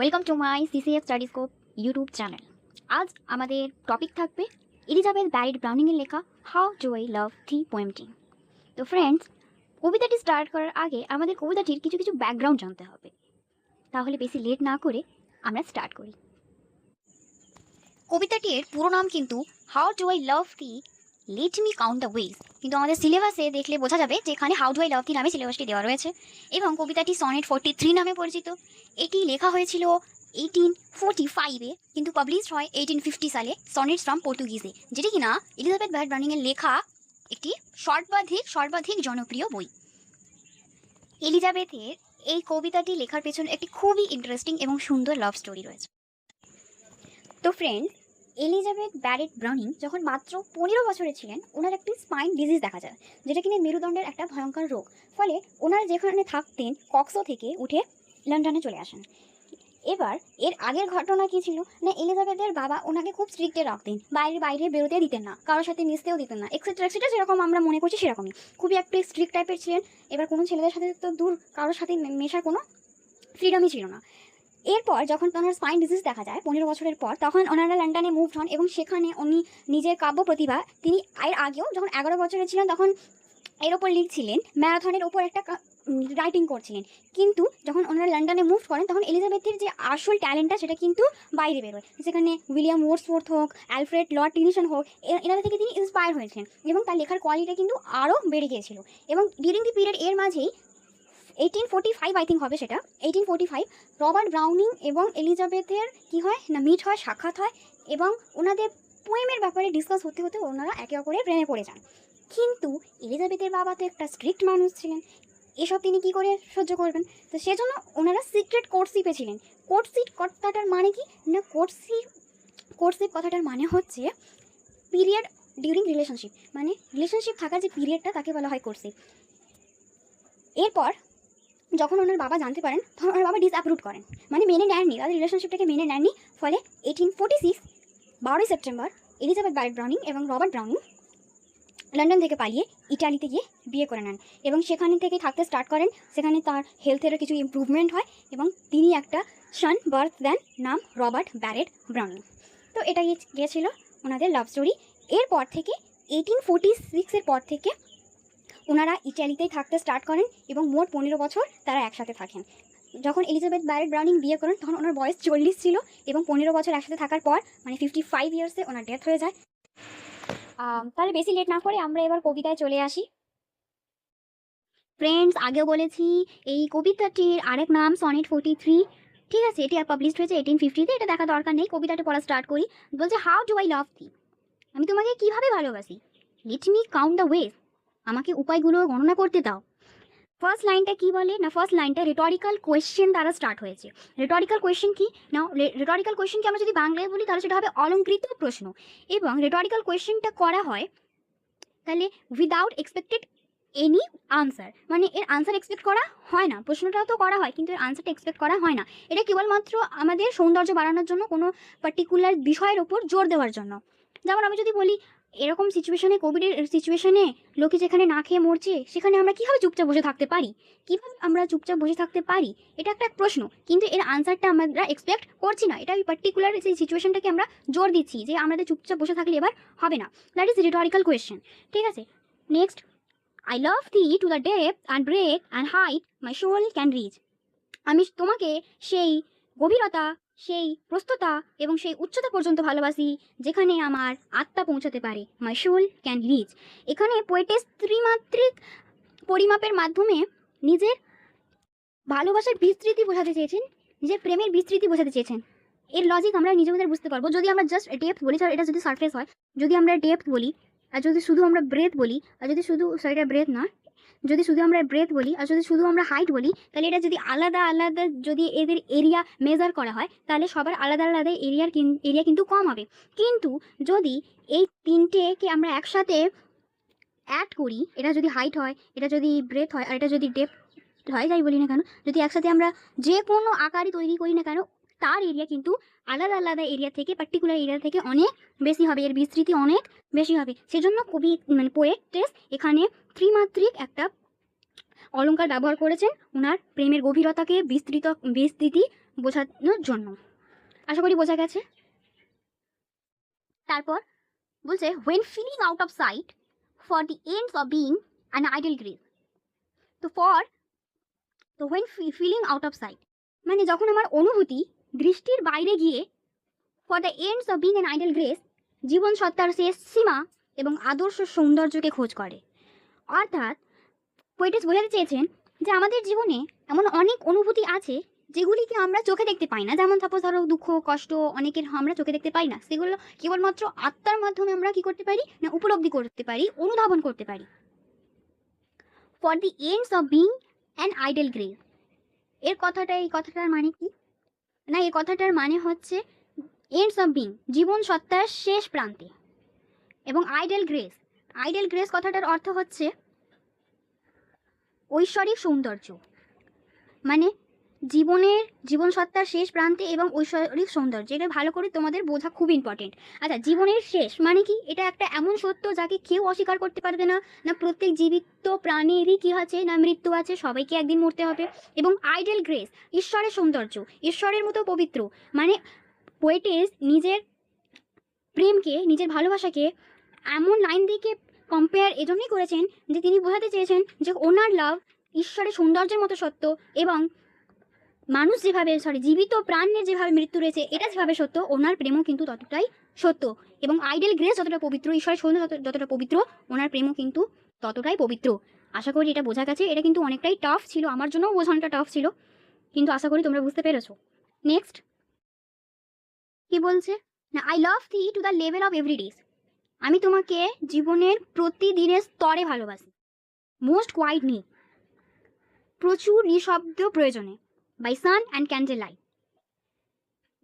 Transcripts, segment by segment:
Welcome to my CCF Studyscope YouTube channel আজ আমাদের topic থাকবে এলিজাবেথ ব্যারিড ব্রাউনিংয়ের লেখা how do I love thee পোয়েমটি তো ফ্রেন্ডস কবিতাটি স্টার্ট করার আগে আমাদের কবিতাটির কিছু কিছু ব্যাকগ্রাউন্ড জানতে হবে। তাহলে বেশি লেট না করে আমরা স্টার্ট করি। কবিতাটির পুরো নাম কিন্তু how do I love thee let me count the ways কিন্তু আমাদের সিলেবাসে দেখলে বোঝা যাবে যে এখানে how do I love thee নামে সিলেবাসটি দেওয়া রয়েছে এবং কবিতাটি সনেট ফোরটি থ্রি নামে পরিচিত। এটি লেখা হয়েছিল এইটিন ফোরটি ফাইভে কিন্তু পাবলিশড হয় এইটিন ফিফটি সালে সনেটস ফ্রম পর্তুগিজে যেটি কিনা এলিজাবেথ ব্যাড ব্রাউনিংয়ের লেখা একটি সর্বাধিক সর্বাধিক জনপ্রিয় বই। এলিজাবেথের এই কবিতাটি লেখার পেছনে একটি খুবই ইন্টারেস্টিং এবং সুন্দর লাভ স্টোরি রয়েছে। তো ফ্রেন্ড এলিজাবেথ ব্যারেট ব্রাউনিং যখন মাত্র পনেরো বছরে ছিলেন, ওনার একটি স্পাইন ডিজিজ দেখা যায়, যেটা কিনা মেরুদণ্ডের একটা ভয়ঙ্কর রোগ। ফলে ওনারা যেখানে থাকতেন, কক্সো থেকে উঠে লন্ডনে চলে আসেন। এবার এর আগের ঘটনা কি ছিল? না এলিজাবেথের বাবা ওনাকে খুব স্ট্রিক্টে রাখতেন, বাইরে বাইরে বেরোতে দিতেন না, কারোর সাথে মিশতেও দিতেন না এক্সেট্রা এক্সেট্রা যেরকম আমরা মনে করছি সেরকমই। খুবই একটু স্ট্রিক্ট টাইপের ছিলেন, এবার কোনো ছেলেদের সাথে তো দূর, কারোর সাথে মেশার কোনো ফ্রিডমই ছিল না। এরপর যখন ওনার স্পাইন ডিজিজ দেখা যায়, পনেরো বছরের পর, তখন ওনারা লন্ডনে মুভ হন এবং সেখানে উনি নিজের কাব্য প্রতিভা, তিনি এর আগেও যখন এগারো বছরের ছিলেন, তখন এর ওপর লিখছিলেন ম্যারাথনের ওপর একটা রাইটিং করছিলেন। কিন্তু যখন ওনারা লন্ডনে মুভ করেন, তখন এলিজাবেথের যে আসল ট্যালেন্টটা সেটা কিন্তু বাইরে বেরোয়। যেখানে উইলিয়াম ওয়ার্ডসওয়ার্থ হোক অ্যালফ্রেড লর্ড টিনিশন হোক এনাদের থেকে তিনি ইন্সপায়ার হয়েছেন এবং তার লেখার কোয়ালিটি কিন্তু আরও বেড়ে গিয়েছিল। এবং ডিউরিং দি পিরিয়ড এর মাঝেই eighteen forty five I think হবে সেটা। Eighteen forty five Robert Browning এবং এলিজাবেথের কি হয় না, মিট হয়, সাক্ষাৎ হয় এবং ওনাদের পোয়েমের ব্যাপারে ডিসকাস হতে হতে ওনারা একে অপরের প্রেমে পড়ে যান। কিন্তু এলিজাবেথের বাবা তো একটা স্ট্রিক্ট মানুষ ছিলেন। এসব তিনি কি করে সহ্য করবেন? তো সেজন্য ওনারা সিক্রেট কোর্টশিপে ছিলেন। কোর্টশিপ কথাটার মানে কি? না কোর্টশিপ কোর্টশিপ কথাটার মানে হচ্ছে পিরিয়ড ডিউরিং রিলেশনশিপ মানে রিলেশনশিপ থাকার যে পিরিয়ডটা তাকে বলা হয় কোর্টশিপ এরপর যখন ওনার বাবা জানতে পারেন, তখন ওনার বাবা ডিসঅ্যাপ্রুভ করেন। মানে মেনে নেননি, তাদের রিলেশনশিপটাকে মেনে নেননি। ফলে এইটিন ফোর্টি সিক্স বারোই সেপ্টেম্বর, এলিজাবেথ ব্যারেট ব্রাউনিং এবং রবার্ট ব্রাউনিং লন্ডন থেকে পালিয়ে ইটালিতে গিয়ে বিয়ে করে নেন এবং সেখানে থেকে থাকতে স্টার্ট করেন। সেখানে তার হেলথেরও কিছু ইমপ্রুভমেন্ট হয় এবং তিনি একটা সান বার্থ দেন নাম রবার্ট ব্যারেট ব্রাউনিং। তো এটাই গিয়েছিল ওনাদের লাভ স্টোরি এরপর থেকে এইটিন ফোর্টি সিক্সের পর থেকে ওনারা ইটালিতেই থাকতে স্টার্ট করেন এবং মোট পনেরো বছর তারা একসাথে থাকেন। যখন এলিজাবেথ ব্যারেট ব্রাউনিং বিয়ে করেন, তখন ওনার বয়স চল্লিশ ছিল এবং পনেরো বছর একসাথে থাকার পর মানে ফিফটি ফাইভ ইয়ার্সে ওনার ডেথ হয়ে যায়। তাহলে বেশি লেট না করে আমরা এবার কবিতায় চলে আসি। ফ্রেন্ডস আগেও বলেছি, এই কবিতাটির আরেক নাম সনেট ফোর্টি থ্রি ঠিক আছে, এটি পাবলিশড হয়েছে এইটিন ফিফটিতে এটা দেখা দরকার নেই, কবিতাটা পড়া স্টার্ট করি। বলছে how do I love thee আমি তোমাকে কীভাবে ভালোবাসি? Let me count the ways আমাকে উপায়গুলো গণনা করতে দাও। ফার্স্ট লাইনটা কি বলে? না ফার্স্ট লাইনটা রিটরিক্যাল কোয়েশ্চেন দ্বারা স্টার্ট হয়েছে। রিটরিক্যাল কোয়েশ্চেন কি? না রিটরিক্যাল কোয়েশ্চেনকে আমরা যদি বাংলায় বলি, তাহলে সেটা হবে অলঙ্কৃত প্রশ্ন। এবং রিটরিক্যাল কোয়েশ্চেনটা করা হয়, তাহলে উইদাউট এক্সপেক্টেড এনি আনসার মানে এর আনসার এক্সপেক্ট করা হয় না। প্রশ্নটাও তো করা হয়, কিন্তু এর আনসারটা এক্সপেক্ট করা হয় না। এটা কেবলমাত্র আমাদের সৌন্দর্য বাড়ানোর জন্য কোনো পার্টিকুলার বিষয়ের ওপর জোর দেওয়ার জন্য। যেমন আমি যদি বলি এরকম সিচুয়েশনে কোভিডের সিচুয়েশনে লোকে যেখানে না খেয়ে মরছে, সেখানে আমরা কীভাবে চুপচাপ বসে থাকতে পারি? কীভাবে আমরা চুপচাপ বসে থাকতে পারি? এটা একটা প্রশ্ন, কিন্তু এর আনসারটা আমরা এক্সপেক্ট করছি না। এটা পার্টিকুলার সেই সিচুয়েশনটাকে আমরা জোর দিচ্ছি যে আমাদের চুপচাপ বসে থাকলে এবার হবে না। দ্যাট ইজ রিটরিক্যাল কোয়েশ্চেন ঠিক আছে? Next I love thee to the depth and breadth and height my soul can reach আমি তোমাকে সেই গভীরতা সেই প্রস্ততা এবং সেই উচ্চতা পর্যন্ত ভালোবাসি, যেখানে আমার আত্মা পৌঁছাতে পারে। মাই শোল ক্যান রিচ এখানে পোয়েটেস ত্রিমাত্রিক পরিমাপের মাধ্যমে নিজের ভালোবাসার বিস্তৃতি বোঝাতে চেয়েছেন, নিজের প্রেমের বিস্তৃতি বোঝাতে চেয়েছেন। এর লজিক আমরা নিজেদের বুঝতে পারব। যদি আমরা জাস্ট ডেপথ বলি এটা যদি সারফেস হয়, যদি আমরা ডেপথ বলি, আর যদি শুধু আমরা ব্রেথ বলি, আর যদি শুধু সরি ব্রেথ না যদি শুধু আমরা ব্রেথ বলি আর যদি শুধু আমরা হাইট বলি, তাহলে এটা যদি আলাদা আলাদা যদি এদের এরিয়া মেজার করা হয়, তাহলে সবার আলাদা আলাদা এরিয়ার এরিয়া কিন্তু কম হবে। কিন্তু যদি এই তিনটেকে আমরা একসাথে অ্যাড করি, এটা যদি হাইট হয়, এটা যদি ব্রেথ হয়, আর এটা যদি ডেপথ হয়, যাই বলি না কেন, যদি একসাথে আমরা যে কোনো আকারই তৈরি করি না কেন তার এরিয়া কিন্তু আলাদা আলাদা এরিয়া থেকে পার্টিকুলার এরিয়া থেকে অনেক বেশি হবে। এর বিস্তৃতি অনেক বেশি হবে। সেজন্য কবি মানে পোয়েটেস এখানে ত্রিমাত্রিক একটা অলংকার ব্যবহার করেছেন ওনার প্রেমের গভীরতাকে বিস্তৃত, বিস্তৃতি বোঝানোর জন্য। আশা করি বোঝা গেছে। তারপর বলছে when feeling out of sight for the ends of being and ideal grace তো ফর তো when feeling out of sight মানে যখন আমার অনুভূতি দৃষ্টির বাইরে গিয়ে for the ends of being and ideal grace জীবন সত্তার শেষ সীমা এবং আদর্শ সৌন্দর্যকে খোঁজ করে। অর্থাৎ পোয়েটিস বোঝাতে চেয়েছেন যে আমাদের জীবনে এমন অনেক অনুভূতি আছে যেগুলিকে আমরা চোখে দেখতে পাই না। যেমন সাপোজ ধরো দুঃখ, কষ্ট, অনেকের আমরা চোখে দেখতে পাই না। সেগুলো কেবলমাত্র আত্মার মাধ্যমে আমরা কি করতে পারি না উপলব্ধি করতে পারি, অনুধাবন করতে পারি। For the ends of being and ideal grace এর কথাটা, এই কথাটার মানে কি? না, এই কথাটার মানে হচ্ছে এন্ডস অফ বিং জীবন সত্তার শেষ প্রান্তে। এবং আইডেল গ্রেস আইডেল গ্রেস কথাটার অর্থ হচ্ছে ঐশ্বরিক সৌন্দর্য। মানে জীবনের জীবন সত্তার শেষ প্রান্তে এবং ঐশ্বরিক সৌন্দর্য, এটা ভালো করে তোমাদের বোঝা খুব ইম্পর্টেন্ট আচ্ছা জীবনের শেষ মানে কি? এটা একটা এমন সত্য যাকে কেউ অস্বীকার করতে পারবে না না প্রত্যেক জীবিত প্রাণেরই কী আছে, না মৃত্যু আছে, সবাইকে একদিন মরতে হবে। এবং আইডেল গ্রেস ঈশ্বরের সৌন্দর্য, ঈশ্বরের মতো পবিত্র মানে পোয়েটেস নিজের প্রেমকে, নিজের ভালোবাসাকে এমন লাইন দিকে কম্পেয়ার এজন্যই করেছেন যে তিনি বোঝাতে চেয়েছেন যে ওনার লাভ ঈশ্বরের সৌন্দর্যের মতো সত্য এবং মানুষ যেভাবে সরি জীবিত প্রাণের যেভাবে মৃত্যু রয়েছে, এটা যেভাবে সত্য, ওনার প্রেমও কিন্তু ততটাই সত্য। এবং আইডেল গ্রেস যতটা পবিত্র, ঈশ্বরের সৌন্দর্য যতটা পবিত্র, ওনার প্রেমও কিন্তু ততটাই পবিত্র। আশা করি এটা বোঝা গেছে, এটা কিন্তু অনেকটাই টাফ ছিল, আমার জন্যও বোঝানোটা টাফ ছিল, কিন্তু আশা করি তোমরা বুঝতে পেরেছ। নেক্সট কি বলছে? না I love thee to the level of everyday's আমি তোমাকে জীবনের প্রতিদিনের স্তরে ভালোবাসি মোস্ট কোয়াইট নি প্রচুর নিঃশব্দ প্রয়োজনে। By sun and candle light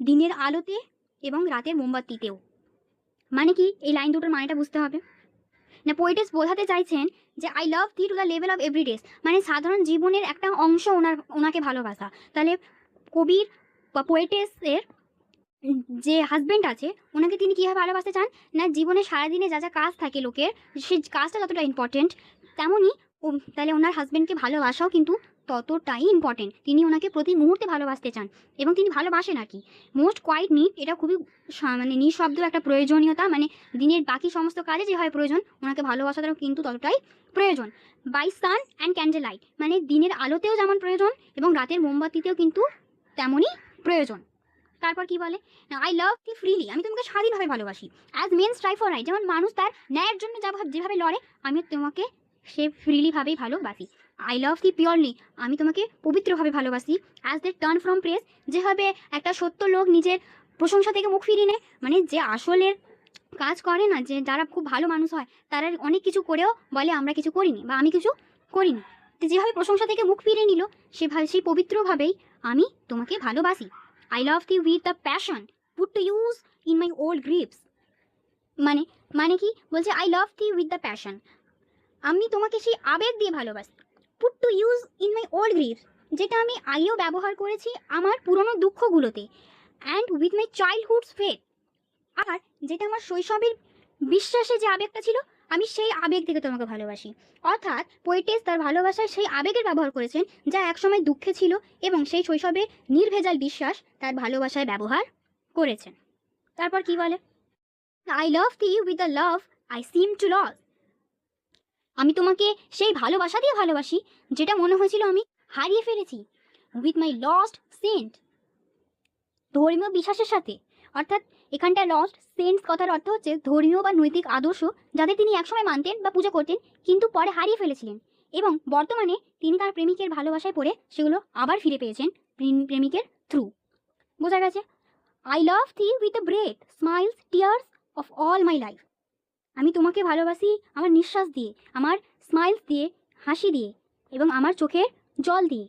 দিনের আলোতে এবং রাতের মোমবাতিতেও। মানে কি? এই লাইন দুটোর মানেটা বুঝতে হবে। না পোয়েটেস বোঝাতে চাইছেন যে I love thee to the level of every day's মানে সাধারণ জীবনের একটা অংশ ওনার, ওনাকে ভালোবাসা। তাহলে কবির বা পোয়েটেসের যে হাজবেন্ড আছে, ওনাকে তিনি কীভাবে ভালোবাসতে চান? না, জীবনে সারাদিনে যা যা কাজ থাকে লোকের সেই কাজটা যতটা ইম্পর্টেন্ট তেমনই তাহলে ওনার হাজবেন্ডকে ভালোবাসাও কিন্তু ততটাই ইম্পর্টেন্ট তিনি ওনাকে প্রতি মুহূর্তে ভালোবাসতে চান এবং তিনি ভালোবাসেন আর কি। মোস্ট কোয়াইট নিড এটা খুবই মানে নিঃশব্দ একটা প্রয়োজনীয়তা মানে দিনের বাকি সমস্ত কাজে যেভাবে প্রয়োজন, ওনাকে ভালোবাসাটাও কিন্তু ততটাই প্রয়োজন। By sun and candle light মানে দিনের আলোতেও যেমন প্রয়োজন এবং রাতের মোমবাতিতেও কিন্তু তেমনই প্রয়োজন। তারপর কি বলে? আই লাভ দি ফ্রিলি আমি তোমাকে স্বাধীনভাবে ভালোবাসি। As men strive for right যেমন মানুষ তার ন্যায়ের জন্য যা যেভাবে লড়ে আমি তোমাকে সে ফ্রিলিভাবেই ভালোবাসি। আই লাভ দি পিওরলি আমি তোমাকে পবিত্রভাবে ভালোবাসি। As they turn from praise যেভাবে একটা সত্য লোক নিজের প্রশংসা থেকে মুখ ফিরিয়ে নেয় মানে যে আসলের কাজ করে না, যে যারা খুব ভালো মানুষ হয়, তারা অনেক কিছু করেও বলে, আমরা কিছু করিনি বা, আমি কিছু করিনি তো যেভাবে প্রশংসা থেকে মুখ ফিরিয়ে নিল সেভাবে সেই পবিত্রভাবেই আমি তোমাকে ভালোবাসি। I love thee with the passion put to use in my old griefs মানে মানে কি? বলছে I love thee with the passion আমি তোমাকে সেই আবেগ দিয়ে ভালোবাসি। Put to use in my old griefs যেটা আমি আগেও ব্যবহার করেছি আমার পুরনো দুঃখগুলোতে and with my childhood's faith আর যেটা আমার শৈশবের বিশ্বাসে যে আবেগটা ছিল, আমি সেই আবেগ থেকে তোমাকে ভালোবাসি। অর্থাৎ পোয়েটেস তার ভালোবাসার সেই আবেগের ব্যবহার করেছেন, যা একসময় দুঃখে ছিল এবং সেই শৈশবে নির্ভেজাল বিশ্বাস তার ভালোবাসায় ব্যবহার করেছেন। তারপর কি বলে? I love thee with the love I seem to lose আমি তোমাকে সেই ভালোবাসা দিয়ে ভালোবাসি, যেটা মনে হয়েছিল আমি হারিয়ে ফেলেছি। উইথ মাই লস্ট সেন্ট ধর্মীয় বিশ্বাসের সাথে। অর্থাৎ এখানটা লস্ট সেন্স কথার অর্থ হচ্ছে ধর্মীয় বা নৈতিক আদর্শ যাদের তিনি একসময় মানতেন বা পুজো করতেন, কিন্তু পরে হারিয়ে ফেলেছিলেন। এবং বর্তমানে তিনি তার প্রেমিকের ভালোবাসায় পড়ে সেগুলো আবার ফিরে পেয়েছেন প্রেমিকের থ্রু বোঝা গেছে? I love thee with the breath smiles tears of all my life আমি তোমাকে ভালোবাসি আমার নিঃশ্বাস দিয়ে, আমার স্মাইলস দিয়ে, হাসি দিয়ে এবং আমার চোখের জল দিয়ে,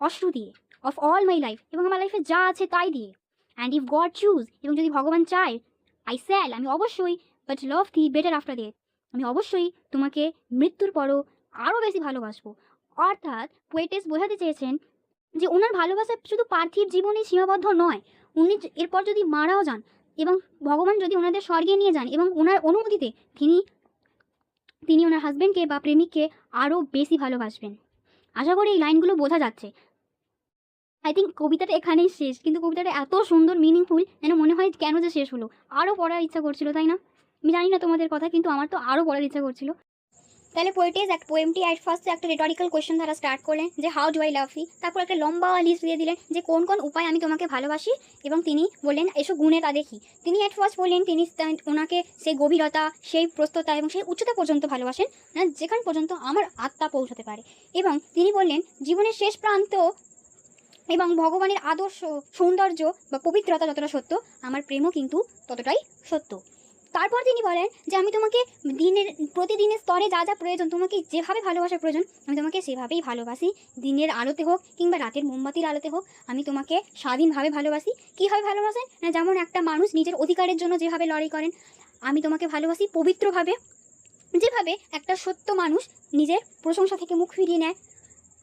অশ্রু দিয়ে অফ অল মাই লাইফ এবং আমার লাইফে যা আছে তাই দিয়ে। অ্যান্ড ইফ গড চুজ এবং যদি ভগবান চায় আই স্যাল আমি অবশ্যই but love thee better after death আমি অবশ্যই তোমাকে মৃত্যুর পরও আরও বেশি ভালোবাসবো। অর্থাৎ পোয়েটেস বোঝাতে চেয়েছেন যে, ওনার ভালোবাসা শুধু পার্থিব জীবনে সীমাবদ্ধ নয়, উনি এরপর যদি মারাও যান এবং ভগবান যদি ওনাদের স্বর্গে নিয়ে যান এবং ওনার অনুমতিতে তিনি তিনি ওনার হাজব্যান্ডকে বা প্রেমিককে আরও বেশি ভালোবাসবেন। আশা করি এই লাইনগুলো বোঝা যাচ্ছে। আই থিঙ্ক কবিতাটা এখানেই শেষ, কিন্তু কবিতাটা এত সুন্দর মিনিংফুল যেন মনে হয় কেন যে শেষ হলো। আরও পড়ার ইচ্ছা করছিল, তাই না? আমি জানি না তোমাদের কথা, কিন্তু আমার তো আরও পড়ার ইচ্ছা করছিল। তাহলে পোয়েটিস এক পোয়েমটি অ্যাট ফার্স্ট একটা রেটরিক্যাল কোয়েশ্চেন দ্বারা স্টার্ট করলেন যে how do I love you তারপর একটা লম্বা লিস্ট দিয়ে দিলেন যে, কোন কোন উপায় আমি তোমাকে ভালোবাসি? এবং তিনি বললেন, এসো গুণে তা দেখি। তিনি অ্যাট ফার্স্ট বললেন, তিনি ওনাকে সেই গভীরতা, সেই প্রস্ততা এবং সেই উচ্চতা পর্যন্ত ভালোবাসেন না যেখান পর্যন্ত আমার আত্মা পৌঁছাতে পারে। এবং তিনি বললেন, জীবনের শেষ প্রান্ত এবং ভগবানের আদর্শ, সৌন্দর্য বা পবিত্রতা যতটা সত্য, আমার প্রেমও কিন্তু ততটাই সত্য। তারপর তিনি বলেন যে আমি তোমাকে দিনের, প্রতিদিনের স্তরে যা যা প্রয়োজন, তোমাকে যেভাবে ভালোবাসার প্রয়োজন, আমি তোমাকে সেভাবেই ভালোবাসি। দিনের আলোতে হোক কিংবা রাতের মোমবাতির আলোতে হোক, আমি তোমাকে স্বাধীনভাবে ভালোবাসি। কীভাবে ভালোবাসেন? না, যেমন একটা মানুষ নিজের অধিকারের জন্য যেভাবে লড়াই করেন, আমি তোমাকে ভালোবাসি পবিত্রভাবে। যেভাবে একটা সত্য মানুষ নিজের প্রশংসা থেকে মুখ ফিরিয়ে নেয়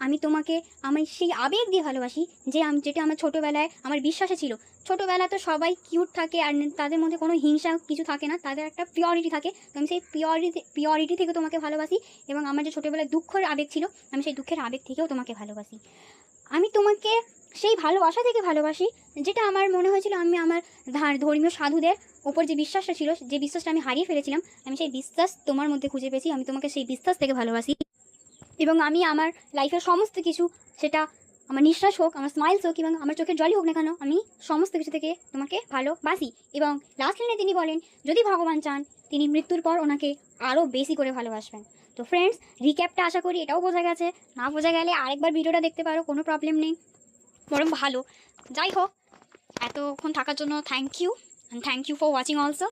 আমি তোমাকে, আমি সেই আবেগ দিয়ে ভালোবাসি যে আমি, যেটা আমার ছোটোবেলায় আমার বিশ্বাসে ছিল। ছোটোবেলা তো সবাই কিউট থাকে আর তাদের মধ্যে কোনো হিংসা কিছু থাকে না, তাদের একটা পিওরিটি থাকে। তো আমি সেই পিওরিটি পিওরিটি থেকে তোমাকে ভালোবাসি এবং আমার যে ছোটোবেলায় দুঃখের আবেগ ছিল, আমি সেই দুঃখের আবেগ থেকেও তোমাকে ভালোবাসি। আমি তোমাকে সেই ভালোবাসা থেকে ভালোবাসি যেটা আমার মনে হয়েছিল আমি আমার ধর্মীয় সাধুদের ওপর যে বিশ্বাসটা ছিল, যে বিশ্বাসটা আমি হারিয়ে ফেলেছিলাম, আমি সেই বিশ্বাস তোমার মধ্যে খুঁজে পেয়েছি, আমি তোমাকে সেই বিশ্বাস থেকে ভালোবাসি। এবং আমি আমার লাইফের সমস্ত কিছু, সেটা আমার নিঃশ্বাস হোক, আমার স্মাইলস হোক এবং আমার চোখের জলই হোক না কেন, আমি সমস্ত কিছু থেকে তোমাকে ভালোবাসি। এবং লাস্ট লাইনে তিনি বলেন, যদি ভগবান চান, তিনি মৃত্যুর পর ওনাকে আরও বেশি করে ভালোবাসবেন। তো ফ্রেন্ডস রিক্যাপটা আশা করি এটাও বোঝা গেছে। না বোঝা গেলে আরেকবার ভিডিওটা দেখতে পারো, কোনো প্রবলেম নেই। বরং ভালো। যাই হোক, এতক্ষণ থাকার জন্য thank you and thank you for watching also